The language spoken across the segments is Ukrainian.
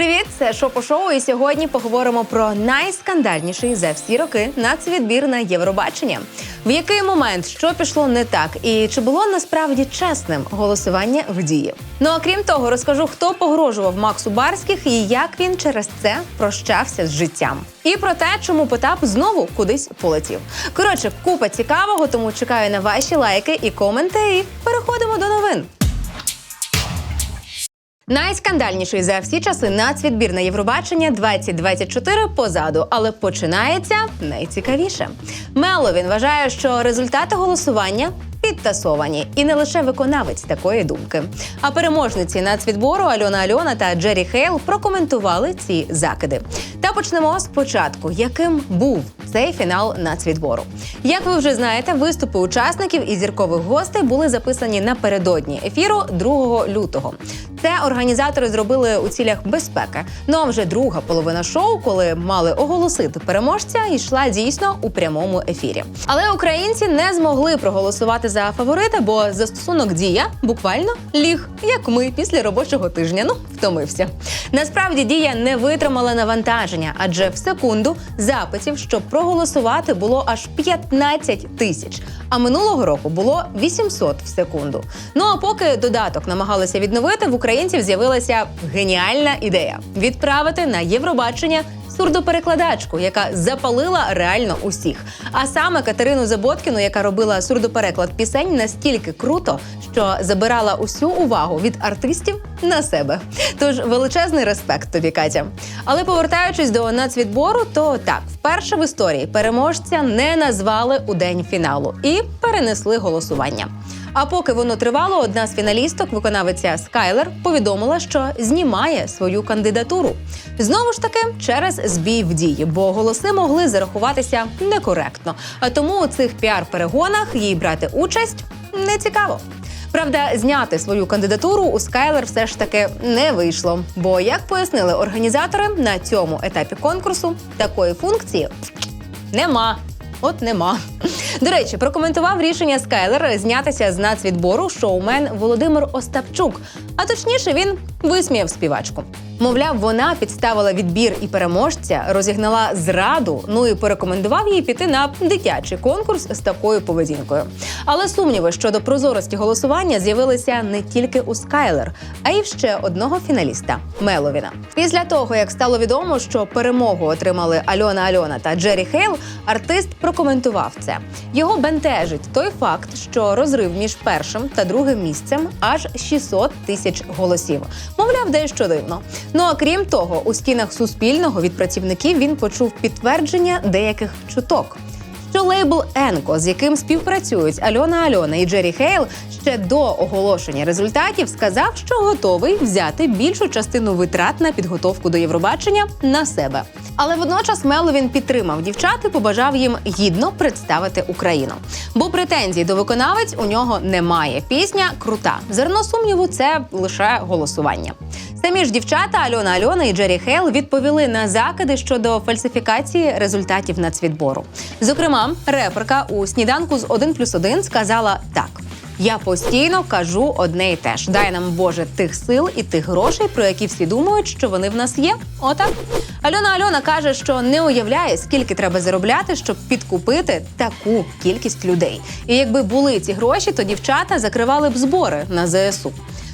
Привіт, це Шопо Шоу. І сьогодні поговоримо про найскандальніший за всі роки нацвідбір на Євробачення. В який момент що пішло не так, і чи було насправді чесним голосування в дії? Ну а крім того, розкажу, хто погрожував Максу Барських і як він через це прощався з життям. І про те, чому Потап знову кудись полетів. Коротше, купа цікавого, тому чекаю на ваші лайки і коментарі. Переходимо до новин. Найскандальніший за всі часи нацвідбір на Євробачення 2024 позаду, але починається найцікавіше. Меловін вважає, що результати голосування. Підтасовані і не лише виконавець такої думки. А переможниці нацвідбору Альона Альона та Джері Хейл прокоментували ці закиди. Та почнемо спочатку, яким був цей фінал нацвідбору. Як ви вже знаєте, виступи учасників і зіркових гостей були записані напередодні ефіру 2 лютого. Це організатори зробили у цілях безпеки. Ну а вже друга половина шоу, коли мали оголосити переможця, йшла дійсно у прямому ефірі. Але українці не змогли проголосувати за фаворита, бо застосунок дія буквально ліг, як ми після робочого тижня. Ну втомився. Насправді дія не витримала навантаження, адже в секунду запитів, щоб проголосувати, було аж 15 тисяч. А минулого року було 800 в секунду. Ну а поки додаток намагалися відновити, в українців з'явилася геніальна ідея відправити на Євробачення сурдоперекладачку, яка запалила реально усіх. А саме Катерину Заботкіну, яка робила сурдопереклад пісень настільки круто, що забирала усю увагу від артистів на себе. Тож величезний респект тобі, Катя. Але повертаючись до нацвідбору, то так, вперше в історії переможця не назвали у день фіналу і перенесли голосування. А поки воно тривало, одна з фіналісток, виконавиця Скайлер, повідомила, що знімає свою кандидатуру. Знову ж таки, через збій в дії, бо голоси могли зарахуватися некоректно. А тому у цих піар-перегонах їй брати участь не цікаво. Правда, зняти свою кандидатуру у Скайлер все ж таки не вийшло. Бо, як пояснили організатори, на цьому етапі конкурсу такої функції нема. От нема. До речі, прокоментував рішення Скайлер знятися з нацвідбору шоумен Володимир Остапчук. А точніше, він висміяв співачку. Мовляв, вона підставила відбір і переможця, розігнала зраду. Ну і порекомендував їй піти на дитячий конкурс з такою поведінкою. Але сумніви щодо прозорості голосування з'явилися не тільки у Скайлер, а й в ще одного фіналіста Меловіна. Після того, як стало відомо, що перемогу отримали Альона Альона та Джері Хейл, артист прокоментував це. Його бентежить той факт, що розрив між першим та другим місцем аж 600 тисяч голосів. Мовляв, дещо дивно. Ну а крім того, у стінах суспільного від працівників він почув підтвердження деяких чуток. Що лейбл Енко, з яким співпрацюють Альона Альона і Джері Хейл, ще до оголошення результатів сказав, що готовий взяти більшу частину витрат на підготовку до Євробачення на себе. Але водночас Меловін підтримав дівчат і побажав їм гідно представити Україну. Бо претензій до виконавець у нього немає. Пісня крута. Зерно сумніву це лише голосування. Самі ж дівчата Альона Альона і Джері Хейл відповіли на закиди щодо фальсифікації результатів нацвідбору. Зокрема, реперка у сніданку з 1 плюс 1 сказала так. Я постійно кажу одне і те ж: дай нам Боже тих сил і тих грошей, про які всі думають, що вони в нас є. Отак. Альона Альона каже, що не уявляє, скільки треба заробляти, щоб підкупити таку кількість людей. І якби були ці гроші, то дівчата закривали б збори на ЗСУ.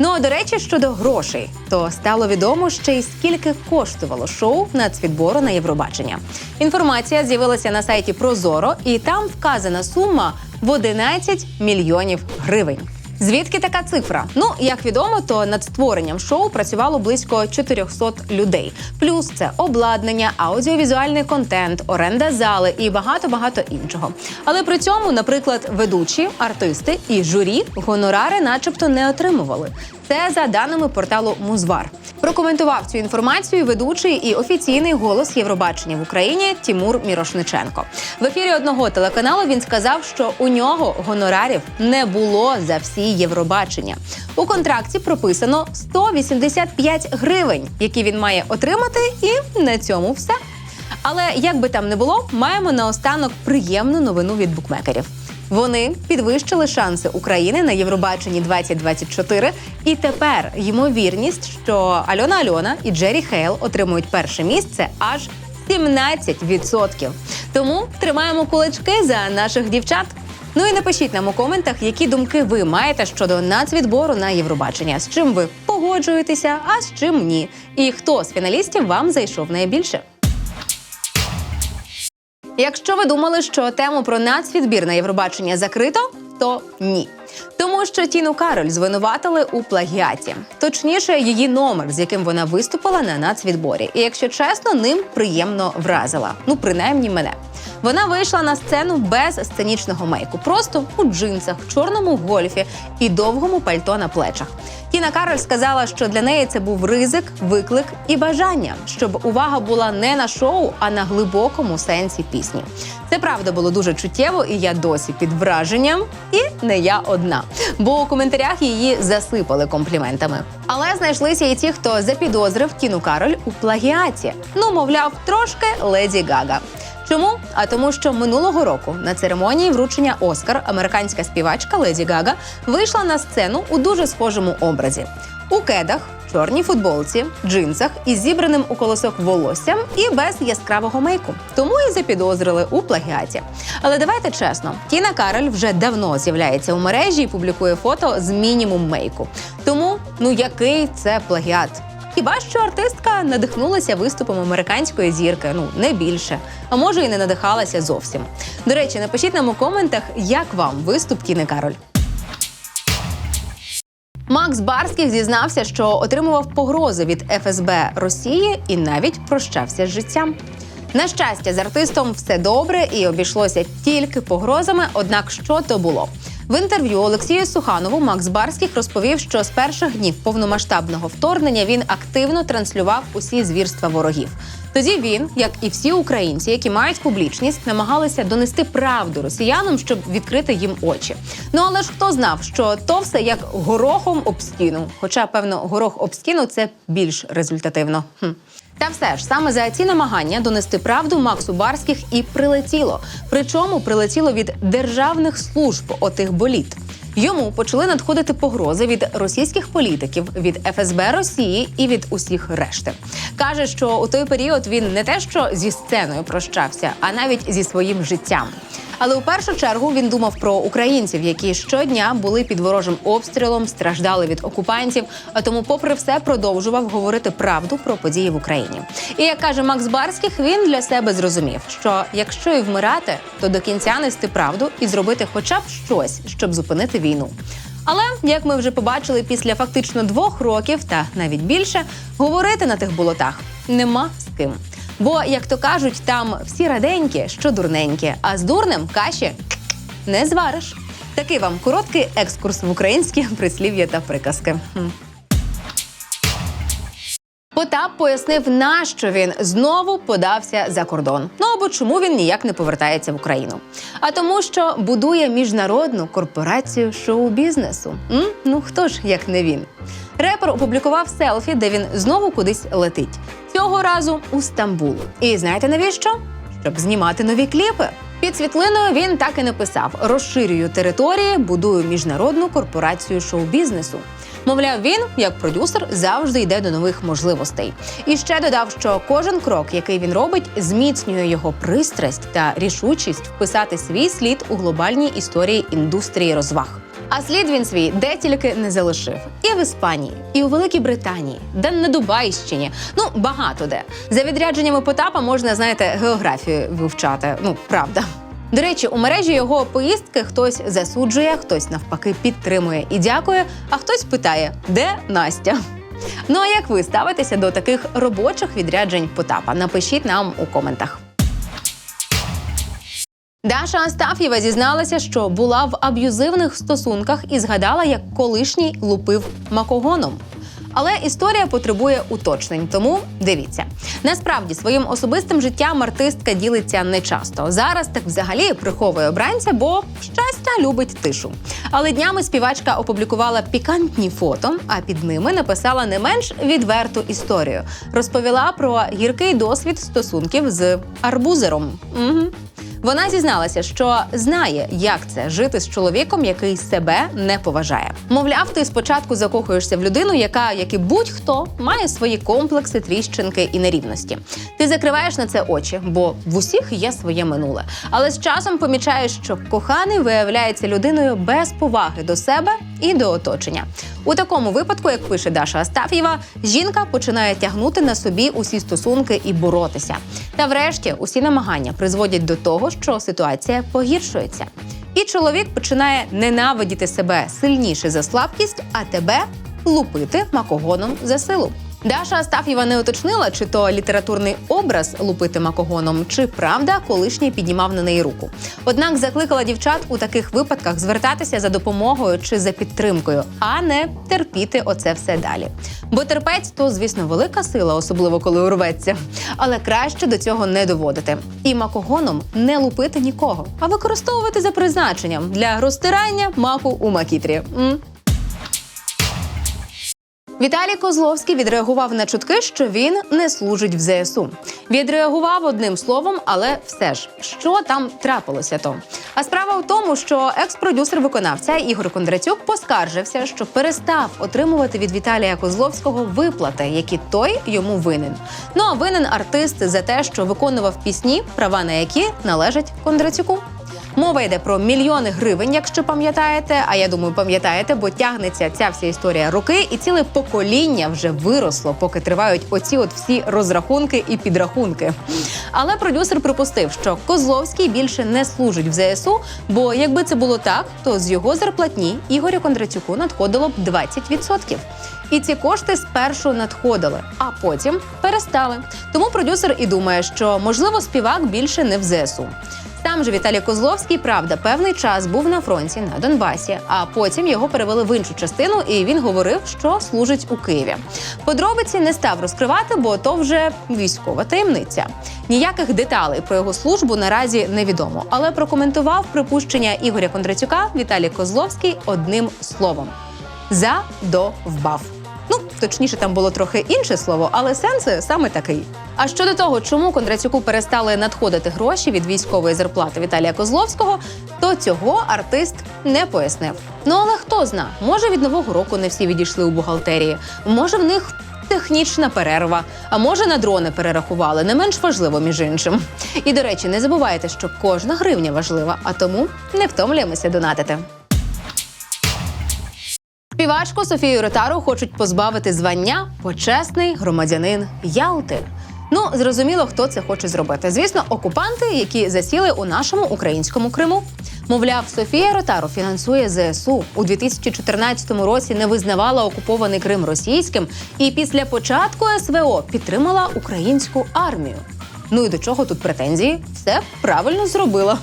Ну а до речі, щодо грошей, то стало відомо ще й скільки коштувало шоу нацвідбору на Євробачення. Інформація з'явилася на сайті Прозоро, і там вказана сума в 11 мільйонів гривень. Звідки така цифра? Ну як відомо, то над створенням шоу працювало близько 400 людей. Плюс це обладнання, аудіовізуальний контент, оренда зали і багато багато іншого. Але при цьому, наприклад, ведучі, артисти і журі гонорари, начебто, не отримували. Це за даними порталу Музвар. Прокоментував цю інформацію ведучий і офіційний голос Євробачення в Україні Тімур Мірошниченко. В ефірі одного телеканалу він сказав, що у нього гонорарів не було за всі Євробачення. У контракті прописано 185 гривень, які він має отримати, і на цьому все. Але як би там не було, маємо наостанок приємну новину від букмекерів. Вони підвищили шанси України на Євробаченні 2024 І тепер ймовірність, що Альона Альона і Джері Хейл отримують перше місце аж 17%. Тому тримаємо кулачки за наших дівчат. Ну і напишіть нам у коментах, які думки ви маєте щодо нацвідбору на Євробачення, з чим ви погоджуєтеся, а з чим ні. І хто з фіналістів вам зайшов найбільше. Якщо ви думали, що тему про нацвідбір на Євробачення закрито, то ні. Тому що Тіну Кароль звинуватили у плагіаті, точніше, її номер, з яким вона виступила на нацвідборі. І якщо чесно, ним приємно вразила. Ну, принаймні мене. Вона вийшла на сцену без сценічного мейку, просто у джинсах, чорному гольфі і довгому пальто на плечах. Тіна Кароль сказала, що для неї це був ризик, виклик і бажання, щоб увага була не на шоу, а на глибокому сенсі пісні. Це правда було дуже чуттєво, і я досі під враженням, і не я одна. Бо у коментарях її засипали компліментами. Але знайшлися і ті, хто запідозрив Тіну Кароль у плагіаті. Ну, мовляв, трошки леді Гага. Чому? А тому, що минулого року на церемонії вручення Оскар американська співачка Леді Гага вийшла на сцену у дуже схожому образі у кедах, чорній футболці, джинсах із зібраним у колосок волоссям і без яскравого мейку. Тому і запідозрили у плагіаті. Але давайте чесно, Тіна Кароль вже давно з'являється у мережі і публікує фото з мінімум мейку. Тому ну який це плагіат? Хіба що артистка надихнулася виступом американської зірки, ну не більше, а може і не надихалася зовсім. До речі, напишіть нам у коментах, як вам виступ Тіни Кароль. Макс Барських зізнався, що отримував погрози від ФСБ Росії і навіть прощався з життям. На щастя, з артистом все добре і обійшлося тільки погрозами. Однак, що то було? В інтерв'ю Олексію Суханову Макс Барських розповів, що з перших днів повномасштабного вторгнення він активно транслював усі звірства ворогів. Тоді він, як і всі українці, які мають публічність, намагалися донести правду росіянам, щоб відкрити їм очі. Ну але ж хто знав, що то все як горохом об стіну? Хоча, певно, горох об стіну це більш результативно. Хм. Та все ж саме за ці намагання донести правду Максу Барських і прилетіло. Причому прилетіло від державних служб отих боліт. Йому почали надходити погрози від російських політиків, від ФСБ Росії і від усіх решти. Каже, що у той період він не те, що зі сценою прощався, а навіть зі своїм життям. Але у першу чергу він думав про українців, які щодня були під ворожим обстрілом, страждали від окупантів, а тому, попри все, продовжував говорити правду про події в Україні. І як каже Макс Барських, він для себе зрозумів, що якщо і вмирати, то до кінця нести правду і зробити хоча б щось, щоб зупинити війну. Але як ми вже побачили, після фактично двох років та навіть більше говорити на тих болотах нема з ким. Бо, як то кажуть, там всі раденькі, що дурненькі, а з дурнем каші не звариш. Такий вам короткий екскурс в українські прислів'я та приказки. Потап пояснив, нащо він знову подався за кордон. Ну або чому він ніяк не повертається в Україну. А тому, що будує міжнародну корпорацію шоу-бізнесу. Ну хто ж як не він? Репер опублікував селфі, де він знову кудись летить. Цього разу у Стамбул. І знаєте навіщо? Щоб знімати нові кліпи. Під світлиною він так і написав: розширюю території, будую міжнародну корпорацію шоу-бізнесу. Мовляв, він, як продюсер, завжди йде до нових можливостей. І ще додав, що кожен крок, який він робить, зміцнює його пристрасть та рішучість вписати свій слід у глобальній історії індустрії розваг. А слід він свій де тільки не залишив і в Іспанії, і у Великій Британії, де на Дубайщині. Ну багато де за відрядженнями Потапа можна знаєте географію вивчати. Ну правда. До речі, у мережі його поїздки хтось засуджує, хтось навпаки підтримує і дякує, а хтось питає, де Настя. Ну а як ви ставитеся до таких робочих відряджень Потапа? Напишіть нам у коментах. Даша Астаф'єва зізналася, що була в аб'юзивних стосунках і згадала, як колишній лупив макогоном. Але історія потребує уточнень, тому дивіться. Насправді своїм особистим життям артистка ділиться не часто. Зараз так взагалі приховує обранця, бо щастя любить тишу. Але днями співачка опублікувала пікантні фото, а під ними написала не менш відверту історію. Розповіла про гіркий досвід стосунків з арбузером. Угу. Вона зізналася, що знає, як це жити з чоловіком, який себе не поважає. Мовляв, ти спочатку закохуєшся в людину, яка, як і будь-хто, має свої комплекси, тріщинки і нерівності. Ти закриваєш на це очі, бо в усіх є своє минуле. Але з часом помічаєш, що коханий виявляється людиною без поваги до себе і до оточення. У такому випадку, як пише Даша Астаф'єва, жінка починає тягнути на собі усі стосунки і боротися. Та врешті усі намагання призводять до того, що ситуація погіршується. І чоловік починає ненавидіти себе сильніше за слабкість, а тебе лупити макогоном за силу. Даша Астаф'єва не уточнила, чи то літературний образ лупити макогоном, чи правда колишній піднімав на неї руку. Однак закликала дівчат у таких випадках звертатися за допомогою чи за підтримкою, а не терпіти оце все далі. Бо терпець то, звісно, велика сила, особливо коли урветься. Але краще до цього не доводити. І макогоном не лупити нікого, а використовувати за призначенням для розтирання маку у макітрі. М? Віталій Козловський відреагував на чутки, що він не служить в ЗСУ. Відреагував одним словом, але все ж, що там трапилося то. А справа в тому, що екс-продюсер виконавця Ігор Кондратюк поскаржився, що перестав отримувати від Віталія Козловського виплати, які той йому винен. Ну а винен артист за те, що виконував пісні, права на які належать Кондратюку. Мова йде про мільйони гривень, якщо пам'ятаєте. А я думаю, пам'ятаєте, бо тягнеться ця вся історія роки, і ціле покоління вже виросло, поки тривають оці от всі розрахунки і підрахунки. Але продюсер припустив, що Козловський більше не служить в ЗСУ, бо якби це було так, то з його зарплатні Ігорю Кондратюку надходило б 20%. І ці кошти спершу надходили, а потім перестали. Тому продюсер і думає, що можливо співак більше не в ЗСУ. Сам же Віталій Козловський, правда, певний час був на фронті на Донбасі, а потім його перевели в іншу частину, і він говорив, що служить у Києві. Подробиці не став розкривати, бо то вже військова таємниця. Ніяких деталей про його службу наразі невідомо, але прокоментував припущення Ігоря Кондратюка Віталій Козловський одним словом: задовбав. Точніше, там було трохи інше слово, але сенс саме такий. А щодо того, чому Кондратюку перестали надходити гроші від військової зарплати Віталія Козловського, то цього артист не пояснив. Ну але хто зна, може від нового року не всі відійшли у бухгалтерії, може в них. Технічна перерва, а може на дрони перерахували, не менш важливо, між іншим. І до речі, не забувайте, що кожна гривня важлива, а тому не втомлюємося донатити. Співачку Софію Ротару хочуть позбавити звання почесний громадянин Ялти. Ну, зрозуміло, хто це хоче зробити. Звісно, окупанти, які засіли у нашому українському Криму. Мовляв, Софія Ротару фінансує ЗСУ у 2014 році. Не визнавала окупований Крим російським, і після початку СВО підтримала українську армію. Ну і до чого тут претензії? Все правильно зробила.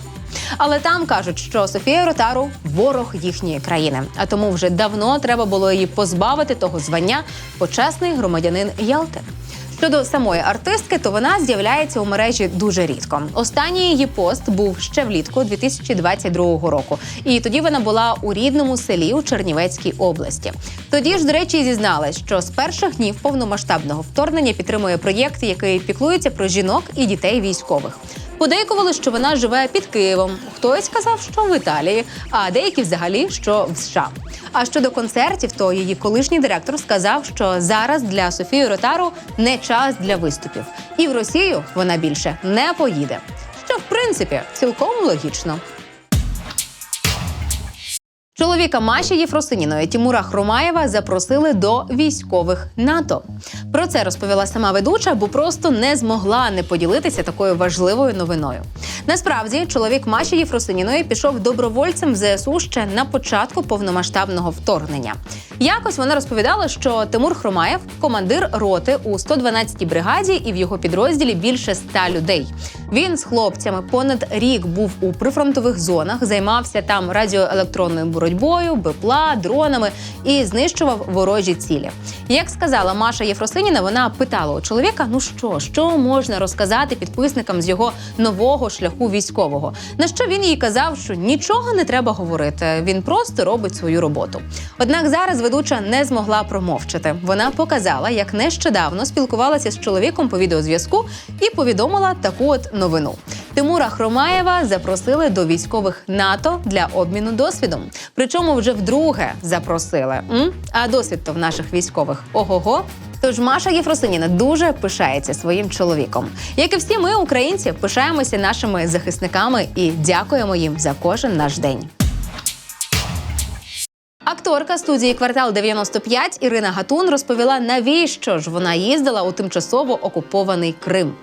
Але там кажуть, що Софія Ротару ворог їхньої країни. А тому вже давно треба було її позбавити того звання почесний громадянин Ялти. Щодо самої артистки, то вона з'являється у мережі дуже рідко. Останній її пост був ще влітку 2022 року, і тоді вона була у рідному селі у Чернівецькій області. Тоді ж, до речі, зізналась, що з перших днів повномасштабного вторгнення підтримує проєкт, який піклується про жінок і дітей військових. Подейкували, що вона живе під Києвом. Хтось сказав, що в Італії, а деякі взагалі що в США. А щодо концертів, то її колишній директор сказав, що зараз для Софії Ротару не час для виступів, і в Росію вона більше не поїде. Що в принципі цілком логічно. Чоловіка Маші Єфросиніної Тімура Хромаєва запросили до військових НАТО. Про це розповіла сама ведуча, бо просто не змогла не поділитися такою важливою новиною. Насправді, чоловік Маші Єфросиніної пішов добровольцем в ЗСУ ще на початку повномасштабного вторгнення. Якось вона розповідала, що Тимур Хромаєв командир роти у 112-й бригаді, і в його підрозділі більше ста людей. Він з хлопцями понад рік був у прифронтових зонах, займався там радіоелектронною боротьбою, БПЛА, дронами і знищував ворожі цілі. Як сказала Маша Єфросиніна, вона питала у чоловіка: ну що, що можна розказати підписникам з його нового шляху військового? На що він їй казав, що нічого не треба говорити. Він просто робить свою роботу. Однак зараз ведуча не змогла промовчати. Вона показала, як нещодавно спілкувалася з чоловіком по відеозв'язку і повідомила таку от новину. Тимура Хромаєва запросили до військових НАТО для обміну досвідом. Причому вже вдруге запросили. М? А досвід то в наших військових ого-го. Тож Маша Єфросиніна дуже пишається своїм чоловіком. Як і всі ми, українці, пишаємося нашими захисниками і дякуємо їм за кожен наш день. Акторка студії Квартал 95 Ірина Гатун розповіла, навіщо ж вона їздила у тимчасово окупований Крим.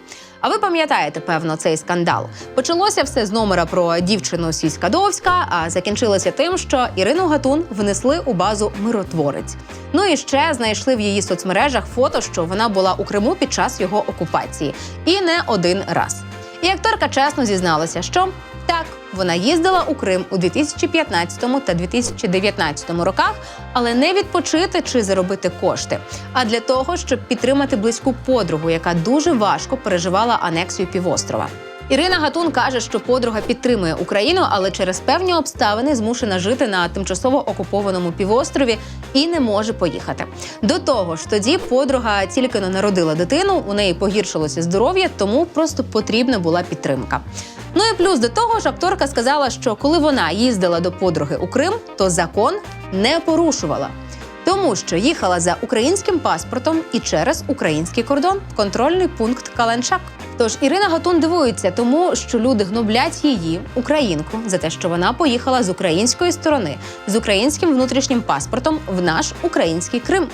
А ви пам'ятаєте, певно, цей скандал? Почалося все з номера про дівчину Сіська-Довська, а закінчилося тим, що Ірину Гатун внесли у базу миротворець. Ну і ще знайшли в її соцмережах фото, що вона була у Криму під час його окупації, і не один раз. І акторка чесно зізналася, що так, вона їздила у Крим у 2015 та 2019 роках, але не відпочити чи заробити кошти, а для того, щоб підтримати близьку подругу, яка дуже важко переживала анексію півострова. Ірина Гатун каже, що подруга підтримує Україну, але через певні обставини змушена жити на тимчасово окупованому півострові і не може поїхати. До того ж, тоді подруга тільки не народила дитину, у неї погіршилося здоров'я, тому просто потрібна була підтримка. Ну і плюс до того ж, акторка сказала, що коли вона їздила до подруги у Крим, то закон не порушувала. Тому що їхала за українським паспортом і через український кордон контрольний пункт Каленчак. Тож Ірина Гатун дивується тому, що люди гноблять її, українку, за те, що вона поїхала з української сторони з українським внутрішнім паспортом в наш український Крим.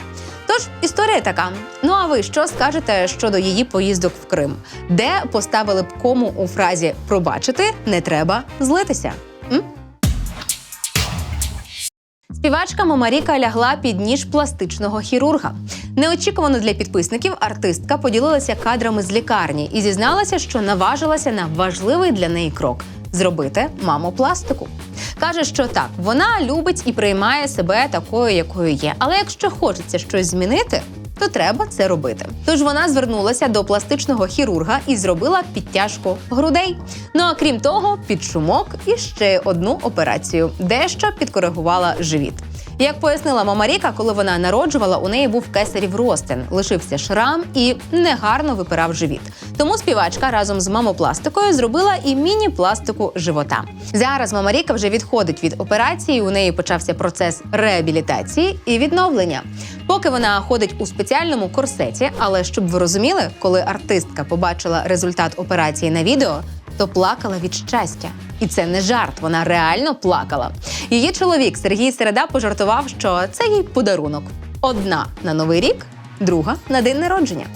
Тож історія така. Ну а ви що скажете щодо її поїздок в Крим, де поставили б кому у фразі пробачити не треба злитися? М? Співачка Мамаріка лягла під ніж пластичного хірурга. Неочікувано для підписників артистка поділилася кадрами з лікарні і зізналася, що наважилася на важливий для неї крок зробити мамопластику. Каже, що так, вона любить і приймає себе такою, якою є. Але якщо хочеться щось змінити, то треба це робити. Тож вона звернулася до пластичного хірурга і зробила підтяжку грудей. Ну а крім того, під шумок і ще одну операцію, дещо підкоригувала живіт. Як пояснила мама Ріка, коли вона народжувала, у неї був кесарів ростин, лишився шрам і негарно випирав живіт. Тому співачка разом з мамопластикою зробила і міні-пластику живота. Зараз мама Ріка вже відходить від операції. У неї почався процес реабілітації і відновлення. Поки вона ходить у спеціальному корсеті, але щоб ви розуміли, коли артистка побачила результат операції на відео, то плакала від щастя. І це не жарт, вона реально плакала. Її чоловік Сергій Середа пожартував, що це їй подарунок: одна на новий рік, друга на день народження.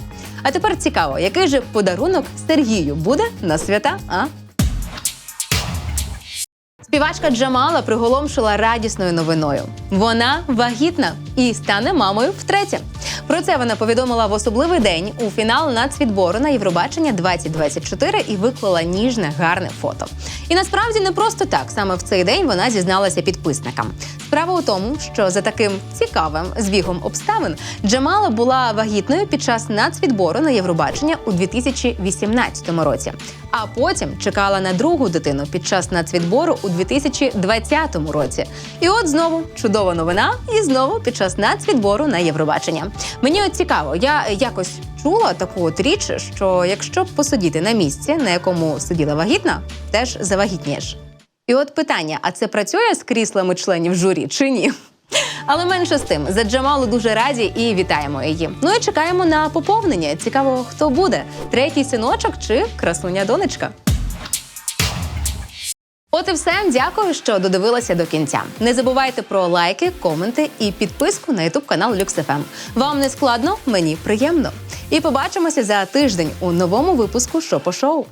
А тепер цікаво, який же подарунок Сергію буде на свята? А? Співачка Джамала приголомшила радісною новиною. Вона вагітна і стане мамою втретє. Про це вона повідомила в особливий день у фінал нацвідбору на Євробачення 2024 і виклала ніжне гарне фото. І насправді не просто так. Саме в цей день вона зізналася підписникам. Справа у тому, що за таким цікавим збігом обставин Джамала була вагітною під час нацвідбору на Євробачення у 2018 році, а потім чекала на другу дитину під час нацвідбору у 2020 році. І от знову чудова новина, і знову під час нацвідбору на Євробачення. Мені от цікаво, я якось чула таку от річ, що якщо посидіти на місці, на якому сиділа вагітна, теж завагітнієш. І от питання: а це працює з кріслами членів журі чи ні? Але менше з тим, за Джамалу дуже раді і вітаємо її. Ну і чекаємо на поповнення. Цікаво, хто буде: третій синочок чи красуня донечка. От і все. Дякую, що додивилися до кінця. Не забувайте про лайки, коменти і підписку на ютуб канал LuxFM. Вам не складно, мені приємно. І побачимося за тиждень у новому випуску «Шопо шоу.